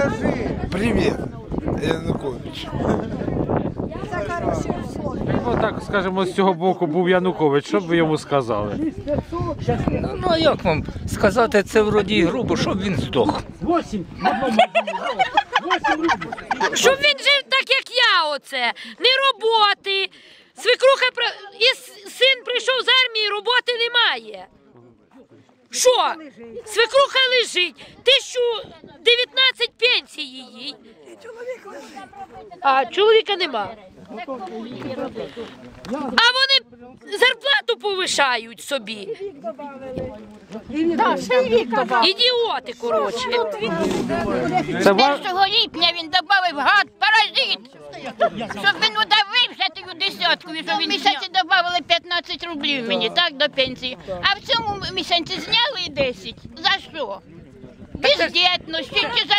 Скажи. Привет, Янукович. Ну так, скажімо, з цього боку був Янукович, що б ви йому сказали? Ну, ну а як вам сказати, це вроді і грубо, щоб він здох. Щоб він жив так, як я оце. Не роботи. Свекруха при- і с- син прийшов з армії, роботи немає. Що? Свекруха лежить. 1019 пенсії їй. А чоловіка нема. А вони зарплату повишають собі. Ідіоти, коротше. Це 1 липня він додав гад паразит. Щоб він удавився тою десяткою, що він місяці додали 15 рублів мені, так, до пенсії. А в цьому місяці зняли 10. За що? Бездєтності, чи за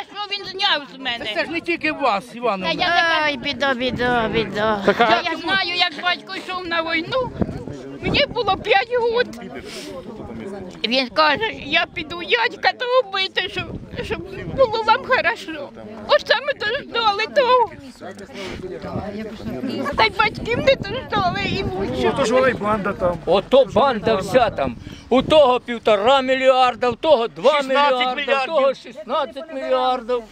що з мене? Це ж не тільки вас, Івановна. Та я така, Ай, біда, біда, біда. Та я знаю, як батько йшов на війну. Мені було 5 років. Він каже, я піду дядька того бити, щоб, щоб було вам хорошо. Ось саме дождали того. Та й батьків не дождали і лучше. Тож вона й банда там. Ото банда вся там. У того півтора мільярда, у того два 16 мільярда, у мільярдів. того 16 мільярдів.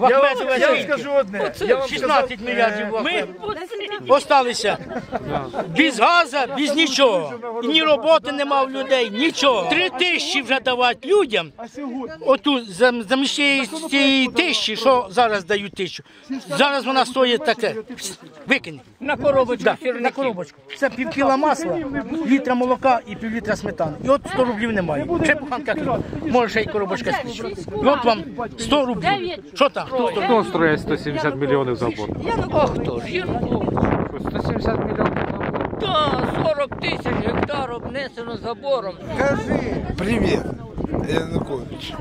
Я вам, я вам скажу одне. Я вам 16 мільярдів. Ми осталися без газу, без нічого. І ні роботи нема в людей, нічого. Три тисячі вже давати людям. Оту зам- замість цієї- тисячі, що зараз дають тисячу. Зараз вона стоїть таке. Викинь. На коробочку сірники. на коробочку. Це пів кіла масла, літра молока і пів літра сметани. І от 100 рублів немає. Ще буханка хліба. Може ще й коробочка. І от вам 100 рублів. Що там? Хто? Хто строїть 170 мільйонів забор? А хто ж? Янукович. 170 мільйонів забор. Та 40 тисяч гектар обнесено забором. Скажи. Привет, Янукович.